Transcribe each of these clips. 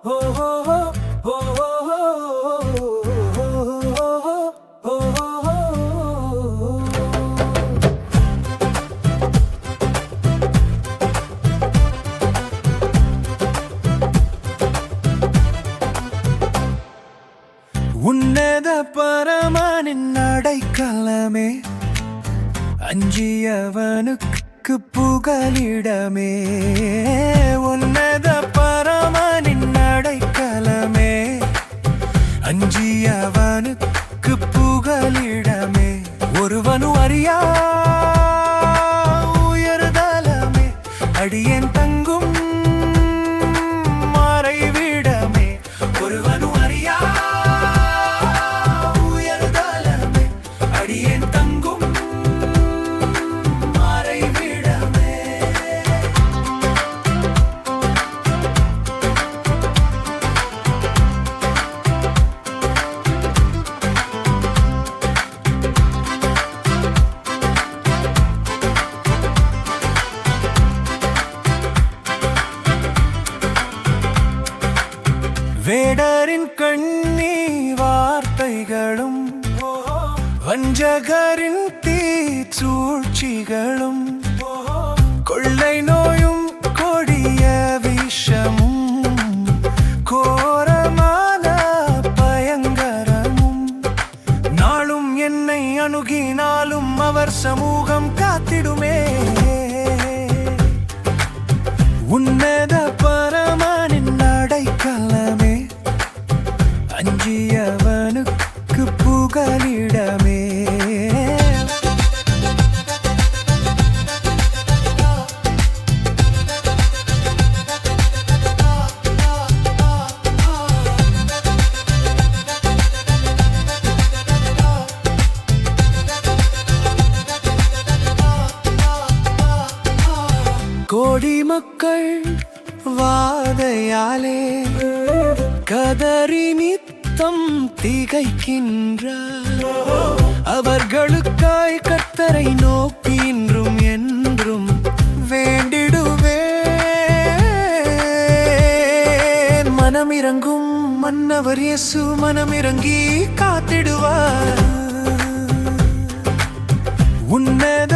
உன்னத பரமானின் அடைக்கலமே அஞ்சியவனுக்கு புகலிடமே. அஞ்சியவனுக்கு புகலிடமே. ஒருவனு அறியா உயர்தலமே. அடியன் தங்கும் மறைவிடமே ஒருவனு அறியா வேடரின் கண்ணி வார்த்தைகளும் வஞ்சகரின் தீ சூழ்ச்சிகளும் கொள்ளை நோயும் கொடிய விஷமும் கோரமான பயங்கரமும். நாளும் என்னை அணுகினாலும் அவர் சமூகம் காத்திடுமே. உன்னத புகலிடமே கோடி மக்கள் வாதையாலே கதறி நித்தம் திகைக்கின்றார். அவர்களுக்காய் கத்தரை நோக்கி இன்றும் என்றும் வேண்டிடுவேன். மனமிறங்கும் மன்னவர் இயேசு மனமிறங்கி காத்திடுவார். உன்னத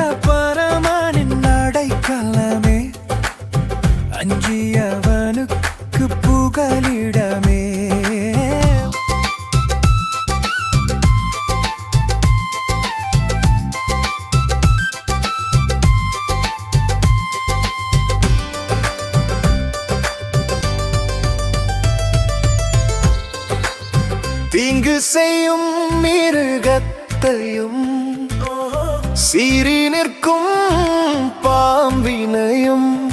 தீங்கு மிருகத்தையும் சீறி நிற்கும் பாம்பினையும்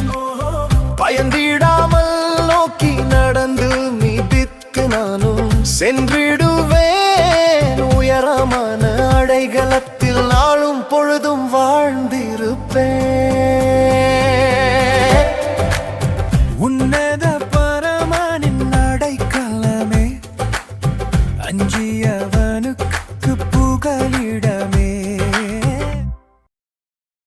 பயந்திடாமல் நோக்கி நடந்து மிதித்து நானும் சென்றிடுவேன். உயரமான அடைகளத்தில் நாளும் பொழுதும் வாழ்ந்திருப்பேன். change